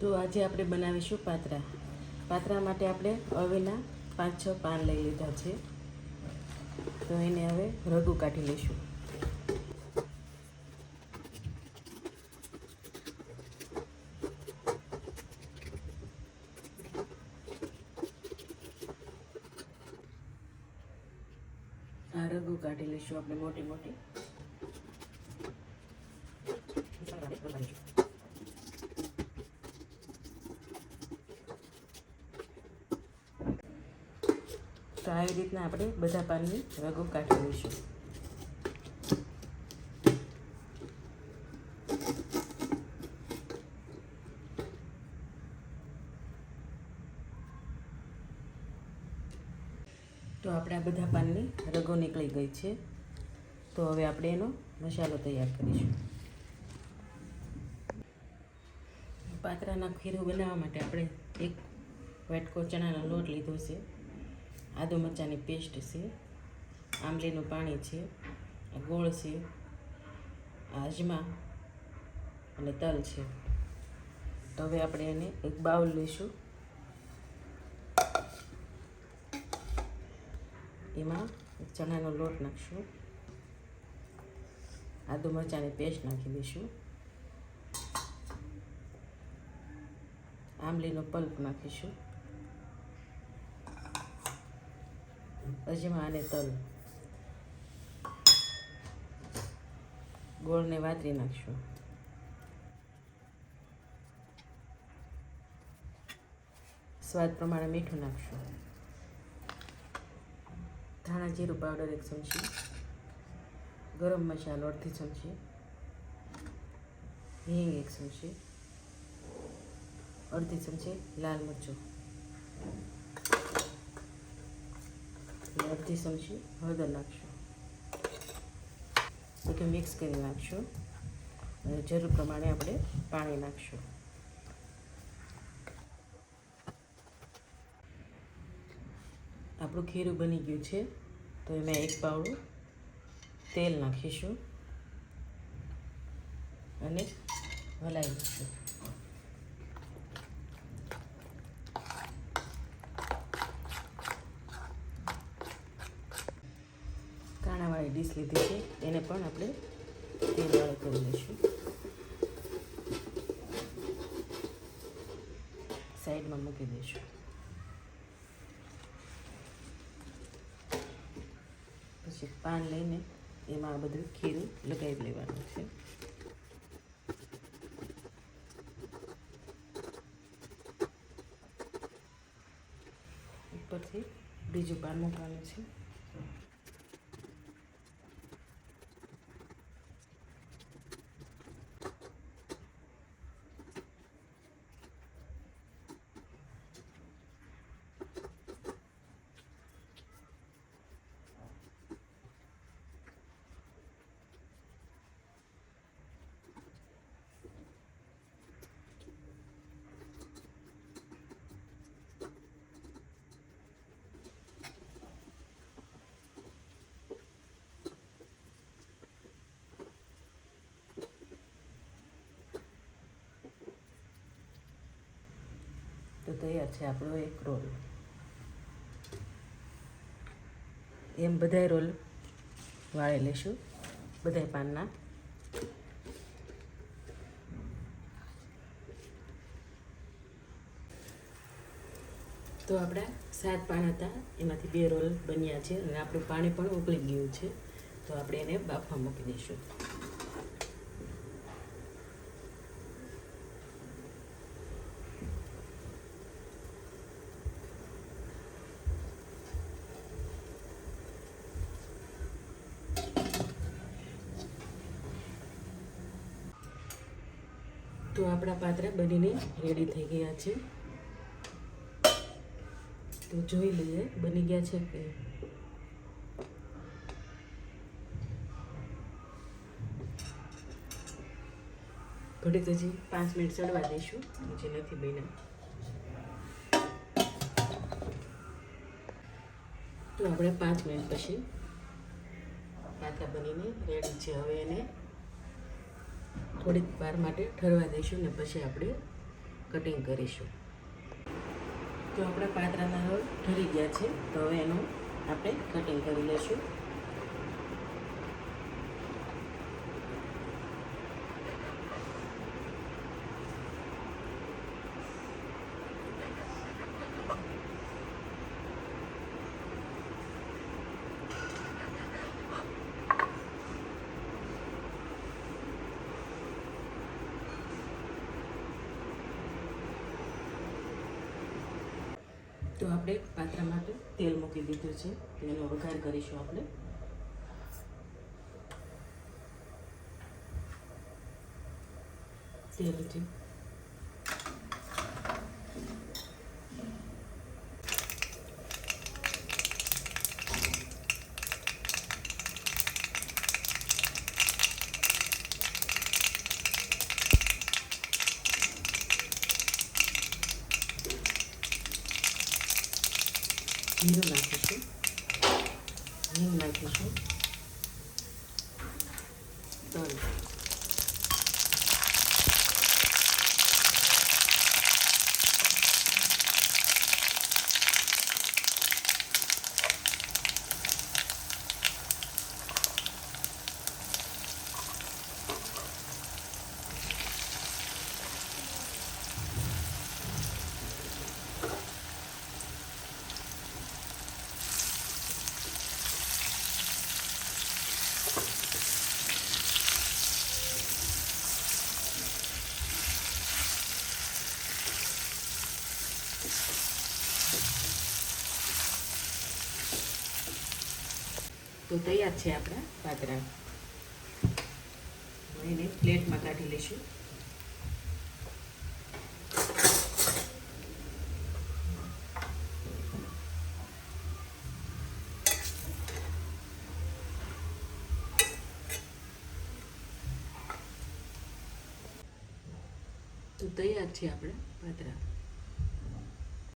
તો આજે આપણે બનાવીશું પાતરા. પાતરા માટે આપણે હવેના પાંચ, છ પાન લઈ લીધા છે. તો એને હવે રઘુ કાઢી લઈશું. આ રઘુ કાઢી લઈશું આપણે મોટી મોટી. તો આવી રીતના આપણે બધા પાનની રગો કાઢી લઈશું. તો આપણે બધા પાનની રગો નીકળી ગઈ છે. તો હવે આપણે એનો મસાલો તૈયાર કરીશું. પાતરાના ખીરું બનાવવા માટે આપણે એક વાટકો ચણાનો લોટ લીધો છે. આદુ મરચાંની પેસ્ટ છે, આંબલીનું પાણી છે ગોળ છે, આ અજમા અને તલ છે. તો હવે આપણે એને એક બાઉલ લઈશું. એમાં ચણાનો લોટ નાખશું. આદુ મરચાંની પેસ્ટ નાખી દઈશું. આંબલીનો પલ્પ નાખીશું. અજમા અને તલ. ગોળને વાતરી નાખશું. સ્વાદ પ્રમાણે મીઠું નાખશું. ધાણા જીરું પાવડર એક ચમચી. ગરમ મસાલો અડધી ચમચી. હિંગ એક ચમચી. અડધી ચમચી લાલ મરચું. અને અડધી ચમચી હળદર નાખશું બધું મિક્સ કરી નાખશું અને જરૂર પ્રમાણે આપણે પાણી નાખશું આપણું ખીરું બની ગયું છે તો એમાં એક પાવડું તેલ નાખીશું અને હલાવી લઈશું કાણાવાળી ડીશ લીધી છે, એને પણ આપણે તેલવાળી કરી લઈશું. સાઈડમાં મૂકી દઈશું. પછી પાન લઈને એમાં આ બધું ખીરું લગાવી લેવાનું છે. ઉપરથી બીજું પાન મૂકવાનું છે. તૈયાર છે, આપણો એક રોલ. એમ બધાય રોલ વાળી લઈશું બધાય પાનના. તો આપણા સાત પાન હતા, એમાંથી બે રોલ બન્યા છે, અને આપણું પાણી પણ ઉકળી ગયું છે, તો આપણે એને બાફવા મૂકી દઈશું. તો આપણા પાત્રા બનીને રેડી થઈ ગયા છે. તો જોઈ લઈએ, બની ગયા છે કે? ઘડીક હજી પાંચ મિનિટ ચડવા દઈશું જે નથી બન્યા. તો આપણે પાંચ મિનિટ પછી પાત્રા બનીને રેડી છે. હવે એને થોડીક વાર માટે ઠરવા દઈશું ને પછી આપણે કટિંગ કરીશું. તો આપણા પાતરાના રોલ ઠરી ગયા છે. તો હવે એનું આપણે કટિંગ કરી લઈશું તો આપણે પાત્રા માટે તેલ મૂકી દીધું છે. તેનો વઘાર કરીશું આપણે. તેલ જીરું નાખીશું હિંગ નાખીશું તલ તો તૈયાર છે આપણા પાતરા. એને પ્લેટમાં કાઢી લઈશું. તો તૈયાર છે આપણા પાત્રા.